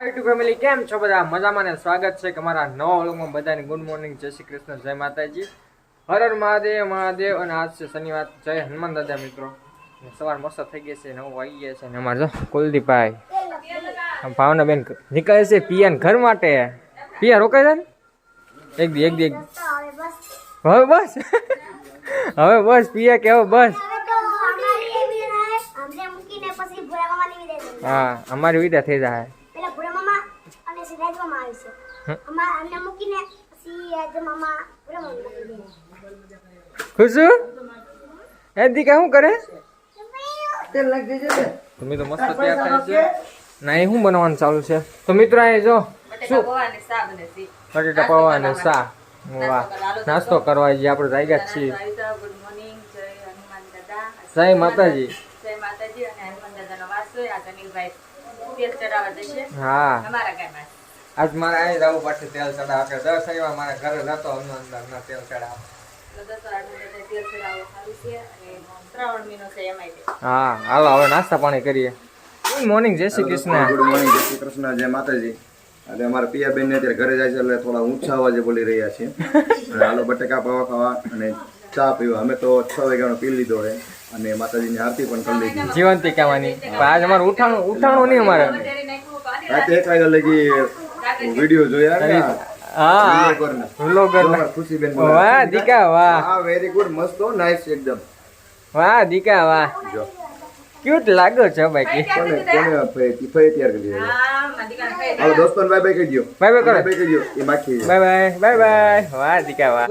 Two family કેમ છો બધા? મજામાં ને સ્વાગત છે કે મારા નવા વ્લોગમાં બધાની. ગુડ મોર્નિંગ જય શ્રી કૃષ્ણ જય માતાજી. હર હર મહાદેવ મહાદેવ અને આજ છે શનિવાર. જય હનુમાન દાદા મિત્રો. સવાર મસ્ત થઈ ગઈ છે નવ વાગી ગયા છે ને અમારે જો કુલદીપભાઈ. ભાવનાબેન નીકળે છે પિયાન ઘર માટે. પિયા રોકાય છે ને? એક દી એક દી એક દી. હવે બસ. હવે બસ પિયા કે હવે બસ. હા અમારી વિદા થઈ જાય. ખુશુ એ દીકા શું કરે તમે તો મસ્ત તૈયાર થાય છે ના એ શું બનાવવાનું ચાલુ છે તો મિત્રો અહીં જો શું બટેટા પૌવા અને સા વાહ નાસ્તો કરવા જે આપણે રાગ્યા જ છીએ જય માતાજી હા આજ મારે અહીં જવું પડશે તેલ ચડાવવા કે દસ આવ્યા મારે ઘરે જતો અમને અંદર ના તેલ ચડાવવા હા હાલો હવે નાસ્તા પાણી કરીએ. ગુડ મોર્નિંગ જય શ્રી કૃષ્ણ. ગુડ મોર્નિંગ જય શ્રી કૃષ્ણ જય માતાજી. અને અમારા પિયાબેન ને અત્યારે ઘરે જાય છે એટલે થોડા ઊંચા અવાજે બોલી રહ્યા છે અને બટેકા પાવા ખાવા અને ચા પીવા. અમે તો છ વાગ્યાનો પી લીધો છે અને માતાજીની આરતી પણ કરી લીધી. જીવંતી કહેવાની પણ આજ અમારે ઉઠાણું ઉઠાણું નહીં અમારે. રાતે એક વાગ્યા લગી વીડિયો જોયા ને હા. વ્લોગર ખુશીબેન વાહ દીકા વાહ. હા વેરી ગુડ મસ્ત નાઇસ એકદમ. વાહ દીકા વાહ. જો. ક્યુટ લાગો છો બાકી કોને કોને ફે- ફે તૈયાર કરી દીધા. હાલો દોસ્તો બાય બાય કહી દો બાય બાય કરો. બાય કહી દો એ માખી બાય બાય બાય બાય વાહ દીકા વાહ.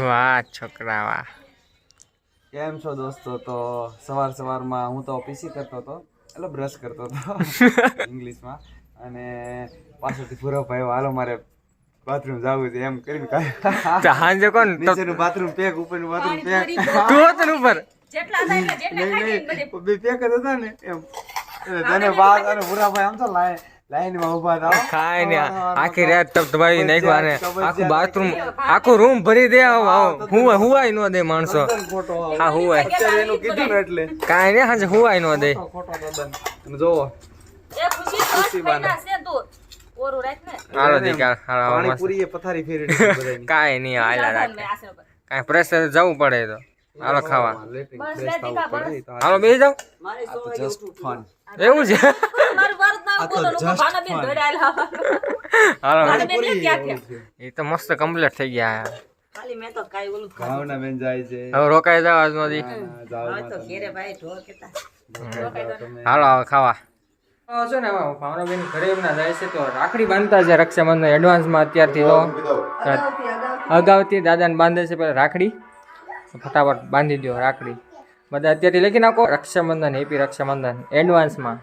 વાહ છોકરા વાહ. કેમ છો દોસ્તો? તો સવાર સવારમાં હું તો પીસી કરતો હતો. એટલે બ્રશ કરતો હતો ઇંગ્લિશમાં અને પાછળથી પૂરો ભાઈ હાલો મારે બાથરૂમ જવું છે. એમ કરીને કાય તો હાંજે કોણ? નીચેનું બાથરૂમ પેક ઉપરનું બાથરૂમ પેક તું હતો ને ઉપર? જેટલા નહીં બે પેક જ હતા ને એમ. એટલે તને બાદ અને પૂરા ભાઈ આમ તો લાય લાઈનમાં ઊભા હતા ખાય ને આખી રાત તપ દબાવી નાખ્યા ને આખું બાથરૂમ આખું રૂમ ભરી દે હુવાય હુવાય નો દે માણસો. હા હુવાય. એનું કીધું ને એટલે. કાંઈ ને હાંજે હુવાય નો દે. હાલો દીકા હાલો એ પથારી ફેરી બધાની. કાંઈ નહીં હાલા રાખે. કાંઈ પ્રેશર જવું પડે તો. હાલો ખાવા. તો હાલો બેસી જાવ તો એવું છે? એ તો મસ્ત કમ્પ્લીટ થઈ ગયા ભાવના બેન જાય છે. હવે રોકાઈ જાવ આજમાંથી હા, હાલો હવે ખાવા. તો છે ને ભાવનાબેન ઘરે એમના જાય છે તો રાખડી બાંધતા છે રક્ષાબંધન એડવાન્સમાં અત્યારથી તો. અગાઉથી દાદાને બાંધે છે પેલા રાખડી. ફટાફટ બાંધી દો રાખડી. બધા અત્યારથી લખી નાખો, રક્ષાબંધન હેપી રક્ષાબંધન એડવાન્સમાં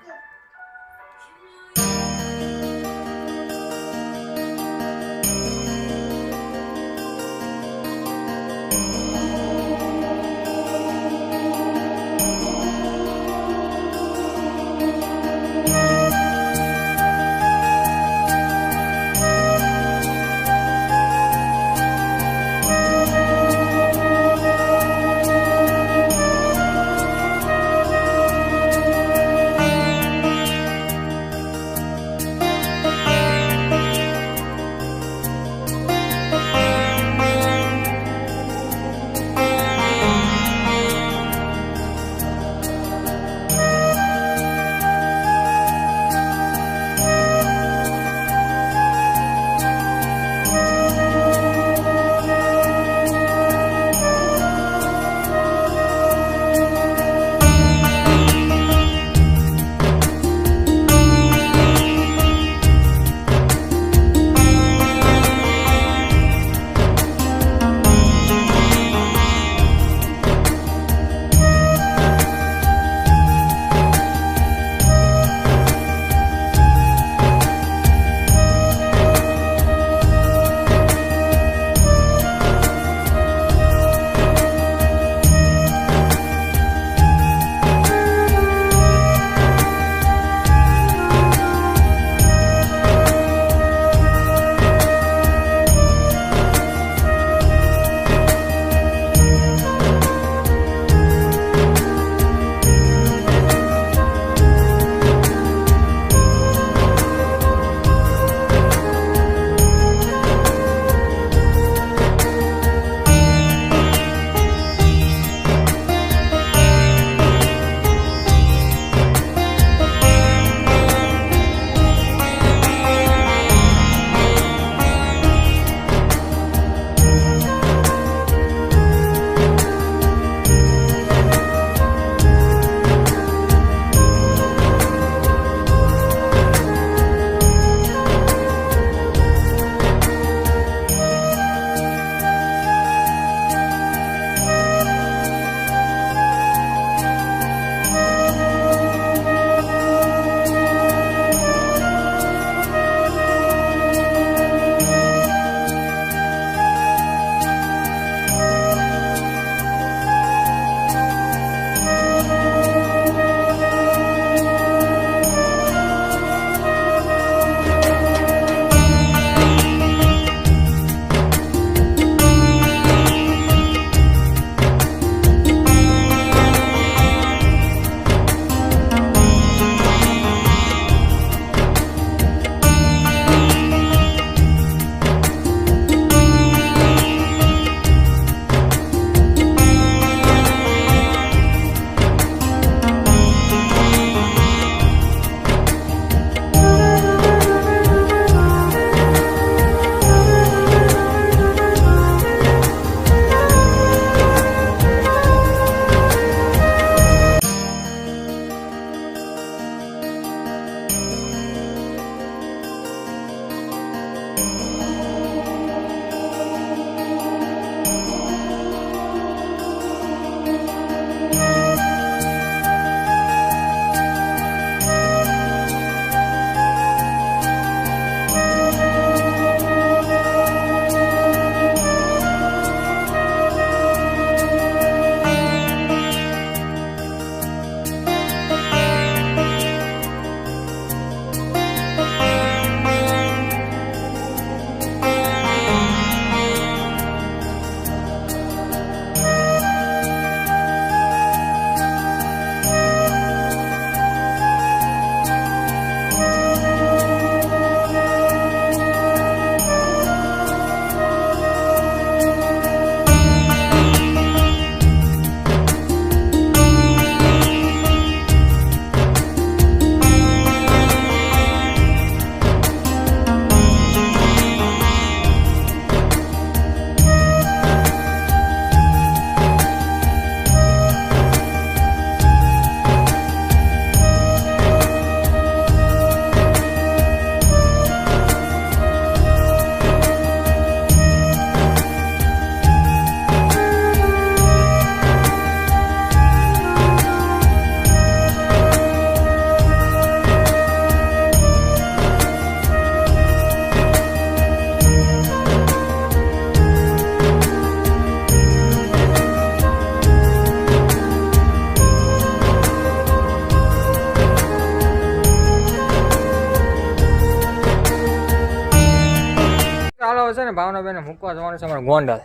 ને ભાવનાબેન મૂકવા જવાનું છે અમારું ગોંડલ.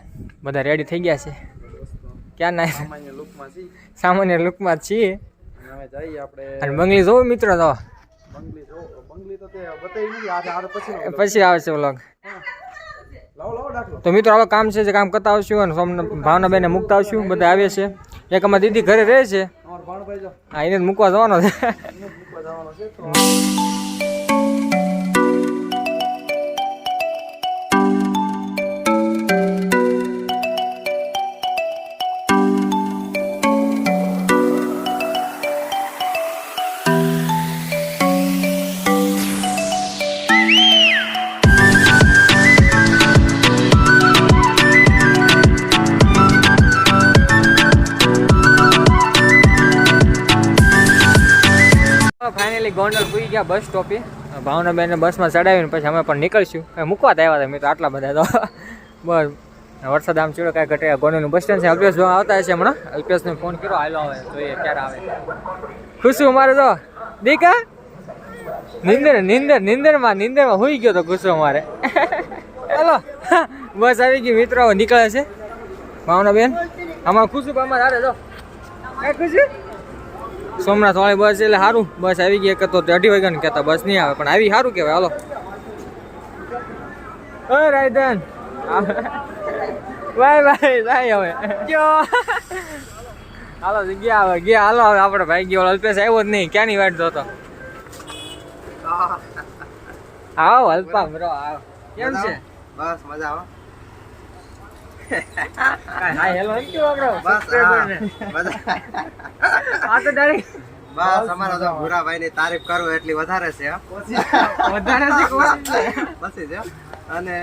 બધા રેડી થઈ ગયા છે. ક્યાં ના સામાન્ય લુકમાં છીએ. સામાન્ય લુકમાં છીએ. અને બંગલી જોવું મિત્રો તો. પછી આવે છે વ્લોગ તો મિત્રો હવે કામ છે જે કામ કરતા આવશું અને સોમને ભાવનાબેનને મૂકતા આવશું. બધા આવે છે. એક અમારી દીદી ઘરે રહે છે. હા એને મૂકવા જવાનો છે. ફાઇનલી ગોંડલ પૂરી ગયા બસ સ્ટોપે ભાવનાબેનને બસમાં ચડાવીને પછી અમે પણ નીકળશું. હવે મૂકવા આવ્યા હતા મિત્રો આટલા બધા તો. બસ. વરસાદ આમ ચીડો કાંઈ ઘટે ગોંડલનું બસ સ્ટેન્ડ છે. અલ્પેશ આવતા હશે હમણાં? અલ્પેશને ફોન કર્યો આવેલો આવે જોઈએ ક્યારે આવે. ખુશું મારે તો. દીકા? નિંદર નિંદર, નિંદરમાં નિંદરમાં હોઈ ગયો તો ગુસ્સો મારે ચાલો બસ આવી ગઈ મિત્રો નીકળે છે. ભાવના બેન આમાં ખુશું અમારે હારે જો. ખુશું સોમનાથ વાળી બસ એટલે સારું. બસ આવી ગઈ. એક તો અઢી વાગ્યા કહેતા બસ નહીં આવે. પણ આવી સારું કહેવાય. હાલો. ઓ રાયધન. બાય ભાઈ બાય હવે. ગયો હાલો ગયા હવે ગયા હાલો હવે આપણે ભાઈ ગયો અલ્પેશ આવ્યો જ નહીં. ક્યાંની વાટ જોતો? આવો અલ્પા બ્રો આવો કેમ છે? બસ મજા આવે હાય હેલો એમ કેવું આપણો subscriber આ તો ડાયરેક્ટ બસ અમારા તો ભૂરાભાઈ ની તારીફ કરું એટલી વધારે છે. વધારે છે પછી છે? અને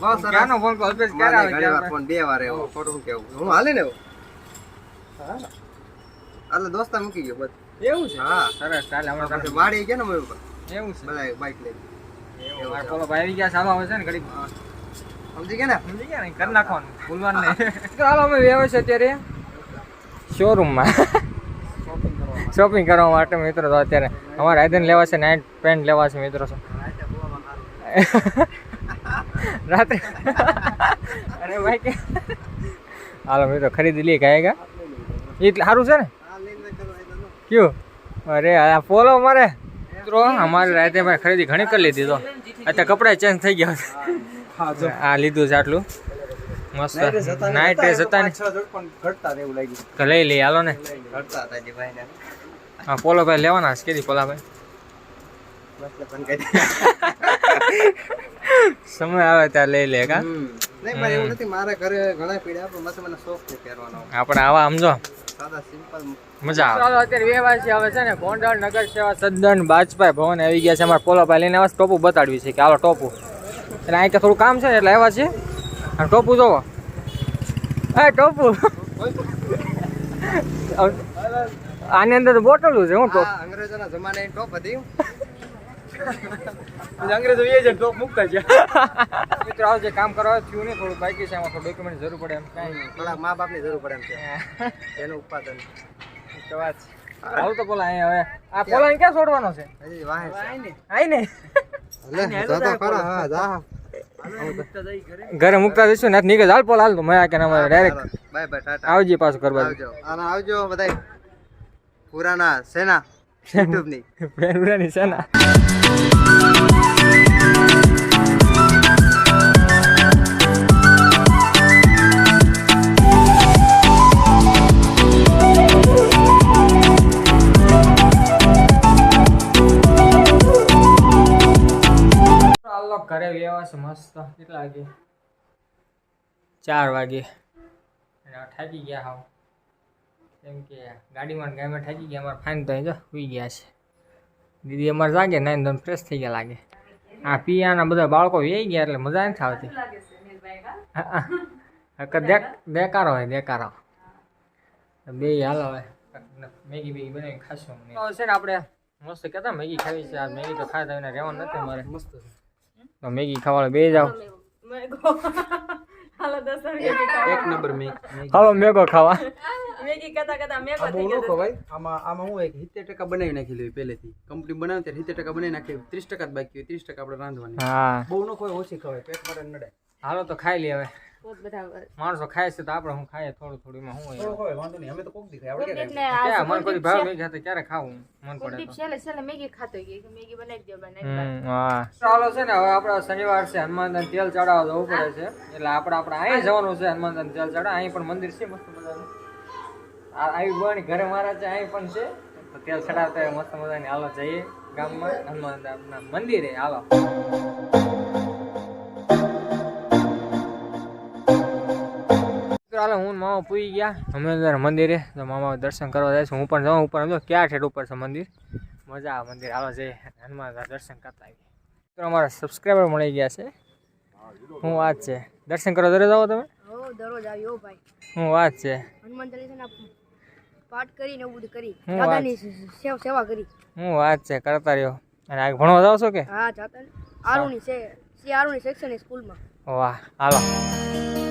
બહુ સરસ. ફોન કોલ અલ્પેશ ક્યારે આવે ઘણી વાર ફોન બે વાર એવું ખોટું કેવું? હું હાલે ને એવું? એટલે દોસ્તા મૂકી ગયો બસ. એવું છે? હા. સરસ કાલે હમણાં પછી વાડી ગયા ને મમ્મી એવું છે? બધા બાઈક લઈ ગયા ચાલો આવે છે ને ઘડીક. સમજી ગયા ને? સમજી ગયા ને? કરી નાખવાનું. ભૂલવાનું નહીં. ચાલો અમે વ્યવ છે અત્યારે શોરૂમમાં શોપિંગ કરવા માટે. મિત્રો તો અત્યારે અમારે આયદન લેવા છે નાઇટ પેન્ટ લેવા છે મિત્રો. છો રાત્રે અરે ભાઈ કે હાલો મિત્રો ખરીદી લઈએ ગાયગા એટલે સારું છે ને? કયું? અરે આ પોલો મારે મિત્રો અમારે રાતે ભાઈ ખરીદી ઘણી કરી લીધી તો. અત્યારે કપડાં ચેન્જ થઈ ગયા આ લીધું છે આટલું. મસ્ત. નાઈટ ડ્રેસ હતા ને ઘટતા એવું લાગ્યું. તો લઈ હાલો ને. ઘટતા હતા જી ભાઈ હા પોલો ભાઈ લેવાના છે કેદી પોલા ભાઈ સમય આવે ત્યાં લઈ લે કા? નહીં પણ એવું નથી મારા ઘરે ઘણા પીડ્યા પણ મસ્ત મને શોખ છે પહેરવાનો. આપણે આવા સમજો મજા આવે. અત્યારે વેવાસી આવે છે ને ગોંડલ નગર સેવા સદન બાજપાઈ ભવન આવી ગયા છે. અમારે પોલો ભાઈ લઈને ટોપું ટોપુ બતાડવી છે કે આવો ટોપુ. એટલે અહીં થોડું કામ છે એટલે આવ્યા છે અને ટોપુ જોવો. એ ટોપુ. આની અંદર તો બોટલું છે હું ટોપ. અંગ્રેજોના જમાને ટોપ હતી. અંગ્રેજો એ જ ટોપ મૂકતા છે. મિત્રો આવું જે કામ કરવા થયું નહીં થોડું. બાકી છે એમાં થોડું ડોક્યુમેન્ટ જરૂર પડે એમ. કાંઈ થોડા મા બાપની જરૂર પડે એમ છે. એનું ઉત્પાદન. આવું તો પોલા અહીંયા હવે. આ પોલા ક્યાં છોડવાનો છે? હજી વાહે આઈ ને હા ઘરે. મુકતા જઈશું ને નીકળે હાલ પોલ હાલ તો મજા કે અમારે ડાયરેક્ટ બાય બાય ટાટા. આવજે પાછું કરવા આવજો. અને આવજો બધા પુરાના સેના યુટ્યુબની પુરાની છે ઘરે લેવા છે મસ્ત. કેટલા વાગે? ચાર વાગે. અને થાકી ગયા હાવ. કેમ કે ગાડીમાં ને થાકી ગયા અમારે ફાઇન તો જો સુઈ ગયા છે. દીદી અમારે જાગે નાઈ ધોઈને ફ્રેશ થઈ ગયા લાગે. આ પિયાના બધા બાળકો વેઈ ગયા એટલે મજા નથી આવતી. હા, હા. હકર દેકારો હોય દેકારો બે હાલ હવે. મેગી બેગી બનાવી ખાશું છે ને આપણે મસ્ત કહેતા મેગી ખાવી છે. આ મેગી તો ખાતા એને રહેવાનું નથી મારે મસ્ત તો મેગી ખાવા બે જાવ એક નંબર મેગી. હાલો મેગો ખાવા. મેગી કરતા ખવાય આમાં આમાં હું એક સિત્તેર ટકા બનાવી નાખી લેવી પહેલેથી. કંપની બનાવે ત્યારે સિત્તેર ટકા બનાવી નાખી ત્રીસ ટકા જ બાકી હોય ત્રીસ ટકા આપણે રાંધવાની. હા. બહુ ન ખવાય ઓછી ખવાય પેટ માટે નડે. હાલો તો ખાઈ લે હવે. માણસો ખાય છે તો આપણે હું ખાઈએ થોડું થોડું માં હું હોય? હોય વાંધો નહીં. અમે તો કોક દી ખાઈ આપણે એટલે ક્યાં? કોઈ ભાવ છે- નહીં ખાતે ક્યારે ખાવું? મન પડે તો. છેલે છેલ્લે મેગી ખાતો કે મેગી બનાવી દો બનાવી હા. ચાલો છે ને હવે આપણા શનિવાર છે હનુમાનદાન તેલ ચડાવવા જવું પડે છે. એટલે આપણે આપણે અહીં જવાનું છે હનુમાનદાન તેલ ચડાવવા. અહીં પણ મંદિર છે મસ્ત મજાનું. આ આવી બની ઘરે મારા છે અહીં પણ છે. તો તેલ ચડાવતા મસ્ત મજાની. હાલો જઈએ ગામમાં હનુમાનદાનના મંદિરે. હાલો. હાલો હું મામા પૂઈ ગયા. અમે અંદર મંદિરે તો મામા દર્શન કરવા જાય છે. હું પણ જાઉં ઉપર સમજો. ક્યાં ઠેઠ ઉપર છે મંદિર? મજા આવે મંદિર. આવે છે હનુમાન દર્શન કરતા આવીએ. તો અમારા સબસ્ક્રાઈબર મળી ગયા છે. હું વાત છે. દર્શન કરવા દરરોજ જાઓ તમે? દરરોજ આવ્યો ભાઈ. હું વાત છે. હનુમાન ચાલીસાના પાઠ કરીને એવું બધું કરી. દાદાની સેવા કરી. હું વાત છે. કરતા રહ્યો. અને આ ભણવા જાઓ છો કે? હા જાતા ને. છે. સી આરુણી સેક્શન સ્કૂલમાં. વાહ હાલો.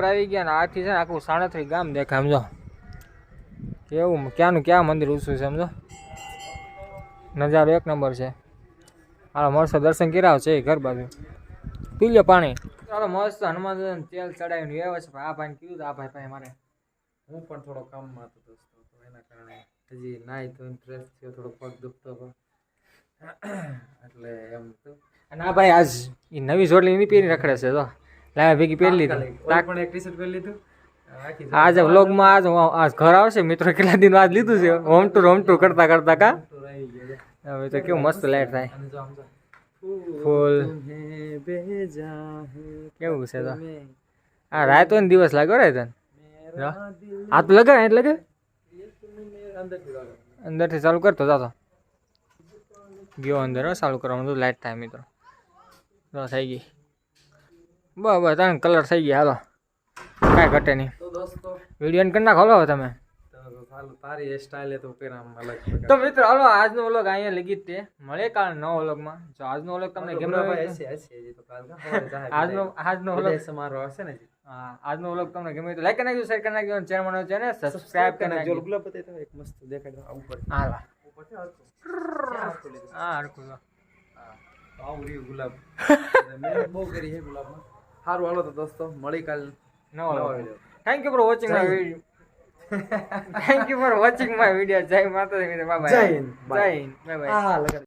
ઉપર આવી ગયા ને આથી છે ને આખું સાણત્રી ગામ દેખાય, સમજો? કેવું ક્યાંનું ક્યાં મંદિર ઊંચું છે, સમજો? નજારો એક નંબર છે. હાલો, મસ્ત દર્શન કર્યા છે ઘર બાજુ. પી લો પાણી. ચાલો મસ્ત હનુમાન તેલ ચડાવીને વ્યવ છે. આ ભાઈને કીધું આ ભાઈ ભાઈ મારે હું પણ થોડો કામમાં હતો દોસ્તો, તો એના કારણે હજી નાહી તો ફ્રેશ થયો, થોડો પગ દુખતો હતો. એટલે એમ તો અને આ ભાઈ આજ એ નવી જોડલી એની પીરી રખડે છે તો લાવ્યા ભેગી પહેરી લીધી. પણ એક ટી પહેરી લીધું. આજે વ્લોગમાં આજ આજ ઘર આવશે. મિત્રો કેટલા દિન આજ લીધું છે? હોમ ટુર હોમ ટુર કરતા કરતા કા? હવે તો કેવું મસ્ત લાઈટ થાય. ફૂલ. કેવું છે તો? આ રાત હોય ને દિવસ લાગ્યો રે તને? આ તો લગાવે એટલે કે? અંદરથી ચાલુ કરતો જાતો ગયો અંદર ચાલુ કરવાનું લાઈટ થાય મિત્રો. થઈ ગઈ. બસ બસ ત્રણ કલર થઈ ગયા હાલો કાંઈ ઘટે નહીં તો દોસ્તો વિડીયો કરી નાખો હલો તમે તારી સ્ટાઇલ તો અલગ તો મિત્રો હાલો આજનો વ્લોગ અહીંયા લગી તે મળે કાળ નવો વ્લોગમાં જો આજનો વ્લોગ તમને ગમ્યો હોય આજનો આજનો વ્લોગ સમારોહ હશે ને આજનો વ્લોગ તમને ગમ્યો તો લાઈક કરી નાખજો શેર કરી નાખજો અને ચેનલ બનાવજો ને સબસ્ક્રાઇબ કરી નાખજો ગુલો પતે તો એક મસ્ત દેખાડો આ ઉપર હા ઉપર છે હા હરકું હા આવું ગુલાબ મેં બહુ કરી છે ગુલાબમાં સારું હાલો તો દોસ્તો મળી કાલ નવો નવો thank you for watching my video thank you for watching my video જય માતાજી. બાય જય હિન્દ. જય હિન્દ. બાય બાય હા